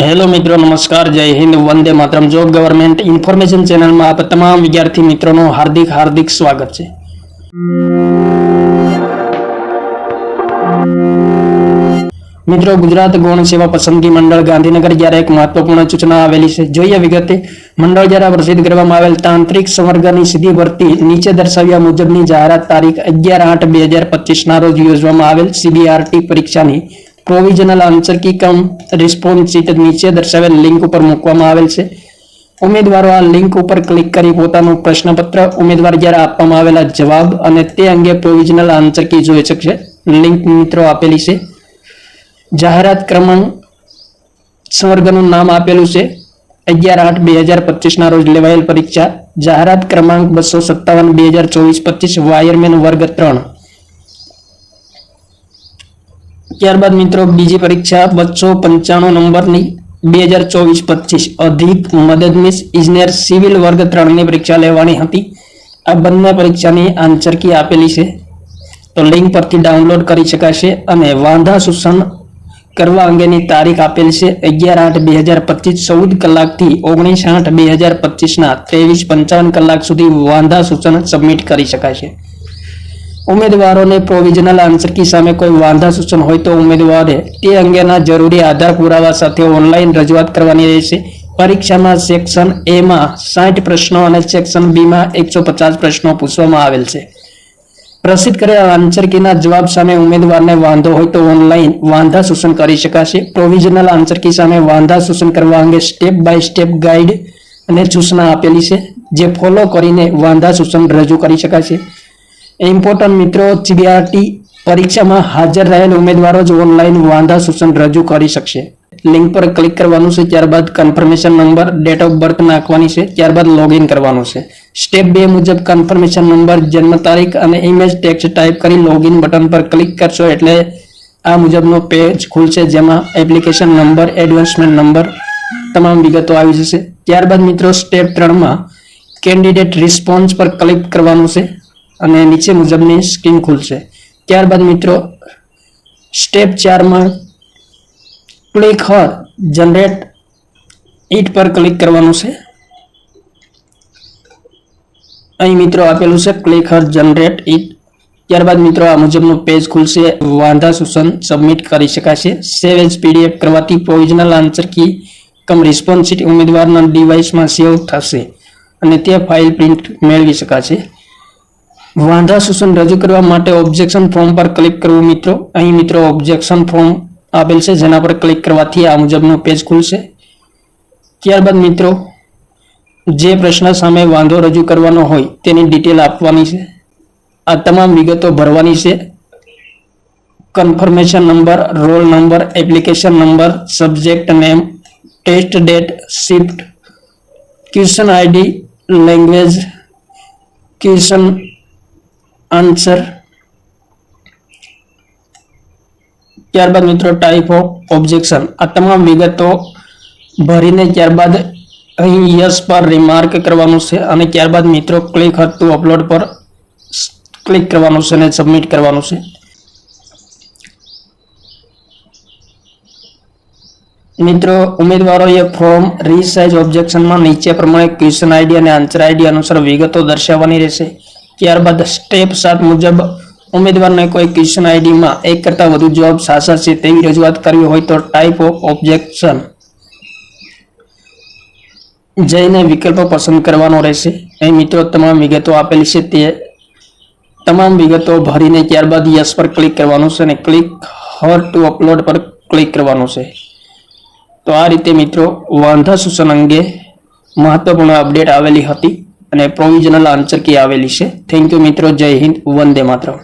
Hello મિત્રો, નમસ્કાર, જય હિન્દ, વંદે માતરમ. જોબ ગવર્મેન્ટ ઇન્ફોર્મેશન ચેનલમાં આપ તમામ વિદ્યાર્થી મિત્રોનું હાર્દિક હાર્દિક સ્વાગત છે. મિત્રો, ગુજરાત ગૌણ સેવા પસંદગી મંડળ ગાંધીનગર જ્યારે એક મહત્વપૂર્ણ સૂચના આવેલી છે. જોઈએ વિગતે, મંડળ દ્વારા પ્રસિદ્ધ કરવામાં આવેલ તાંત્રિક સંવર્ગની સીધી ભરતી નીચે દર્શાવ્યા મુજબની જાહેરાત તારીખ અગિયાર આઠ બે હજાર પચીસના રોજ યોજવામાં આવેલ સીબીઆરટી પરીક્ષાની provisional answer key cum response sheet નીચે દર્શાવેલ લિંક ઉપર મૂકવામાં આવેલ છે. ઉમેદવારો આ લિંક ઉપર ક્લિક કરી પોતાનું પ્રશ્નપત્ર ઉમેદવાર દ્વારા આપવામાં આવેલા જવાબ અને તે અંગે પ્રોવિઝનલ આન્સર કી જોઈ શકશે. લિંક મિત્રો આપેલી છે. જાહેરાત ક્રમાંક સંવર્ગનું નામ આપેલું છે. અગિયાર આઠ બે હજાર પચીસના રોજ લેવાયેલ પરીક્ષા. જાહેરાત ક્રમાંક બસો સત્તાવન બે હજાર ચોવીસ પચીસ વાયરમેન વર્ગ ત્રણ. ત્યારબાદ મિત્રો બીજી પરીક્ષા બસો પંચાણું નંબરની બે હજાર ચોવીસ પચીસ અધિક મદદનીશ ઇજનેર સિવિલ વર્ગ ત્રણની પરીક્ષા લેવાની હતી. આ બંને પરીક્ષાની આન્સર કી આપેલી છે. તો લિંક પરથી ડાઉનલોડ કરી શકાશે અને વાંધા સૂચન કરવા અંગેની તારીખ આપેલ છે અગિયાર આઠ બે હજાર પચીસ ચૌદ કલાકથી ઓગણીસ આઠ બે હજાર પચીસના ત્રેવીસ પંચાવન કલાક સુધી વાંધા સૂચન સબમિટ કરી શકાશે. ઉમેદવારોને પ્રોવિઝનલ આન્સર કી સામે કોઈ વાંધા સૂચન હોય તો ઉમેદવારે તે અંગેના જરૂરી આધાર પુરાવા સાથે ઓનલાઈન રજૂઆત કરવાની રહેશે. પરીક્ષામાં સેક્શન એમાં સાઠ પ્રશ્નો અને સેક્શન બીમાં એકસો પચાસ પ્રશ્નો પૂછવામાં આવેલ છે. પ્રસિદ્ધ કરેલા આન્સર કીના જવાબ સામે ઉમેદવારને વાંધો હોય તો ઓનલાઈન વાંધા સૂચન કરી શકાશે. પ્રોવિઝનલ આન્સર કી સામે વાંધા સૂચન કરવા અંગે સ્ટેપ બાય સ્ટેપ ગાઈડ અને સૂચના આપેલી છે, જે ફોલો કરીને વાંધા સૂચન રજૂ કરી શકાશે. ઇમ્પોર્ટન્ટ મિત્રો સીબીઆરટી પરીક્ષામાં હાજર રહેલ ઉમેદવારો જ ઓનલાઈન વાંધા સૂચન રજૂ કરી શકશે. લિંક પર ક્લિક કરવાનું છે, ત્યારબાદ confirmation number date of birth નાખવાની છે, ત્યારબાદ લોગિન કરવાનું છે. સ્ટેપ બે મુજબ કન્ફર્મેશન નંબર જન્મ તારીખ અને ઇમેજ ટેક્સ્ટ ટાઈપ કરી લોગિન બટન પર ક્લિક કરશો એટલે આ મુજબનો પેજ ખુલશે, જેમાં એપ્લિકેશન નંબર એડવાન્સમેન્ટ નંબર તમામ વિગતો આવી જશે. ત્યારબાદ મિત્રો સ્ટેપ ત્રણમાં કેન્ડિડેટ રિસ્પોન્સ પર ક્લિક કરવાનું છે. અને નીચે મુજબની સ્ક્રીન ખુલશે. ત્યારબાદ મિત્રો, સ્ટેપ ચારમાં ક્લિક હર, જનરેટ ઇટ પર ક્લિક કરવાનું છે. અહીં મિત્રો આપેલું છે, ક્લિક હર, જનરેટ ઇટ ત્યારબાદ મિત્રો આ મુજબનું પેજ ખુલશે. વાંધા સૂચન સબમિટ કરી શકાશે સેવ એઝ પીડીએફ કરવાથી provisional answer key cum response sheet ઉમેદવારના ડિવાઇસમાં સેવ થશે અને તે ફાઇલ પ્રિન્ટ મેળવી શકાશે વાંધા સૂચન રજૂ કરવા માટે ઓબ્જેક્શન ફોર્મ પર ક્લિક કરવું મિત્રો. અહીં મિત્રો ઓબ્જેક્શન ફોર્મ આપેલ છે, જેના પર ક્લિક કરવાથી આ મુજબનો પેજ ખુલશે. ત્યારબાદ મિત્રો, જે પ્રશ્ન સામે વાંધો રજૂ કરવાનો હોય તેની ડિટેલ આપવાની છે. આ તમામ વિગતો ભરવાની છે. Confirmation number roll number application number subject name test date shift question ID language question answer ત્યારબાદ મિત્રો ટાઈપ ઓફ ઓબ્જેક્શન આ તમામ વિગતો ભરીને ત્યારબાદ અહીં યસ પર રિમાર્ક કરવાનું છે અને ત્યારબાદ મિત્રો ક્લિક હતું અપલોડ પર ક્લિક કરવાનું છે અને સબમિટ કરવાનું છે. મિત્રો, ઉમેદવારોએ ફોર્મ રીસાઇઝ ઓબ્જેક્શનમાં નીચે પ્રમાણે ક્વેશ્ચન આઈડી અને આન્સર આઈડી અનુસાર વિગતો દર્શાવવાની રહેશે. ત્યારબાદ સ્ટેપ સાત મુજબ ઉમેદવારને કોઈ ક્વેશ્ચન આઈડીમાં એક કરતાં વધુ જવાબ સાચા છે તેવી રજૂઆત કરવી હોય તો ટાઈપ ઓફ ઓબ્જેક્શન જઈને વિકલ્પ પસંદ કરવાનો રહેશે. અહીં મિત્રો તમામ વિગતો આપેલી છે તે તમામ વિગતો ભરીને ત્યારબાદ યસ પર ક્લિક કરવાનું છે અને ક્લિક હર ટુ અપલોડ પર ક્લિક કરવાનું છે. તો આ રીતે મિત્રો વાંધા સૂચન અંગે મહત્વપૂર્ણ અપડેટ આવેલી હતી. અને પ્રોવિઝનલ આન્સર કી આવેલી છે. થેન્ક યુ મિત્રો. જય હિન્દ. વંદે માતરમ.